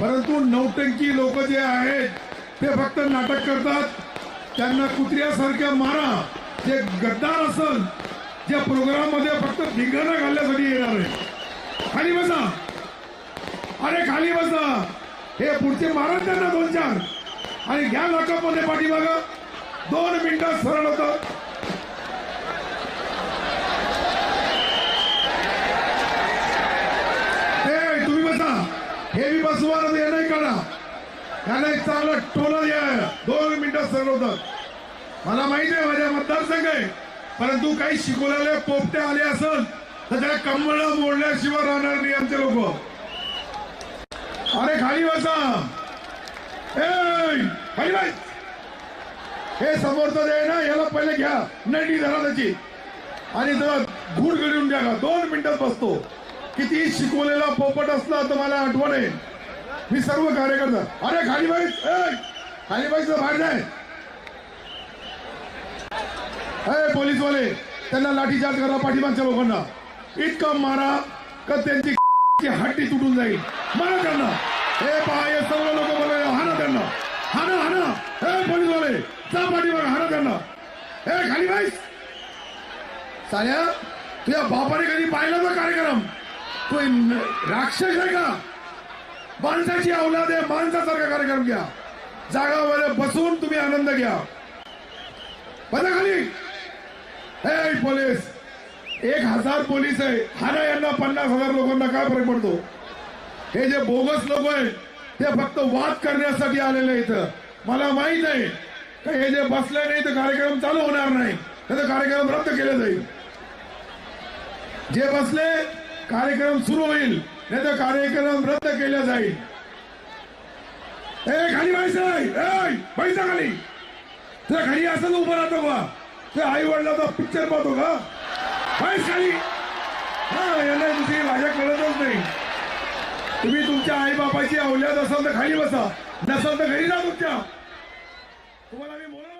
परंतु नौटंकी लोक जे आहेत ते फक्त नाटक करतात. त्यांना कुत्र्यासारख्या मारा जे गद्दार असल ज्या प्रोग्राममध्ये फक्त धिंगाणा घालण्यासाठी येणार आहे खाली बसा. अरे खाली बसा. हे पुढचे मारा त्यांना दोन चार. आणि घ्या लॉकअपमध्ये पाठीमागं. दोन मिनिटात सरळ होतं हे तुम्ही बसा हे मी बसवा हे नाही करा. त्याला एक टोला द्या दोन मिनिटं सरळ मला माहिती आहे माझ्या मतदारसंघ आहे. परंतु काही शिकवलेले पोपटे आले असल तर त्या कंबळ मोडल्याशिवाय राहणार नाही आमचे लोक. अरे खाली बसा. ए खाली हे समोरचं जे आहे ना याला पहिले घ्या. नडी धरा त्याची. आणि जर घूड घडून द्या दोन मिनिटात बसतो. किती शिकवलेला पोपट असला तर मला आठवण आहे. मी सर्व कार्यकर्ता. अरे खाली बाईस खाली बाईस बाहेर जाय हे पोलीसवाले त्यांना लाठीचार्ज करा पाठीमागच्या लोकांना. इतकं मारा का त्यांची हड्डी तुटून जाईल. मारा त्यांना. हे पहा हे सर्व लोक बोलाय हाना त्यांना. हाना हाना. हे पोलीसवाले जा पाठीमाग हाना त्यांना. हे खाली बाईस साऱ्या तुझ्या बापाने कधी पाहिला ना कार्यक्रम? तो राक्षस आहे का? माणसाची अवलाद आहे माणसासारखा कार्यक्रम घ्या. जागावर बसून तुम्ही आनंद घ्या. बघा खाली हे पोलीस एक हजार पोलीस आहे. हाना यांना पन्नास हजार लोकांना काय फरक पडतो? हे जे बोगस लोक आहेत ते फक्त वाद करण्यासाठी आलेले इथं. मला माहीत आहे का हे जे बसले नाही तर कार्यक्रम चालू होणार नाही. तर कार्यक्रम रद्द केला जाईल. जे बसले कार्यक्रम सुरू होईल. नाही तर कार्यक्रम रद्द केला जाईल. ए खाली व्हायचं पैसा खाली. तुला खाली असं उभं राहतो का? ते आई वडिलाचा पिक्चर पाहतो का? बैस खाली. हा यांना दुसरी भाषा कळतच नाही. तुम्ही तुमच्या आई बापाची अवल्याद असाल तर खाली बसा. नसाल तर घरी जा तुमच्या. तुम्हाला मी बोला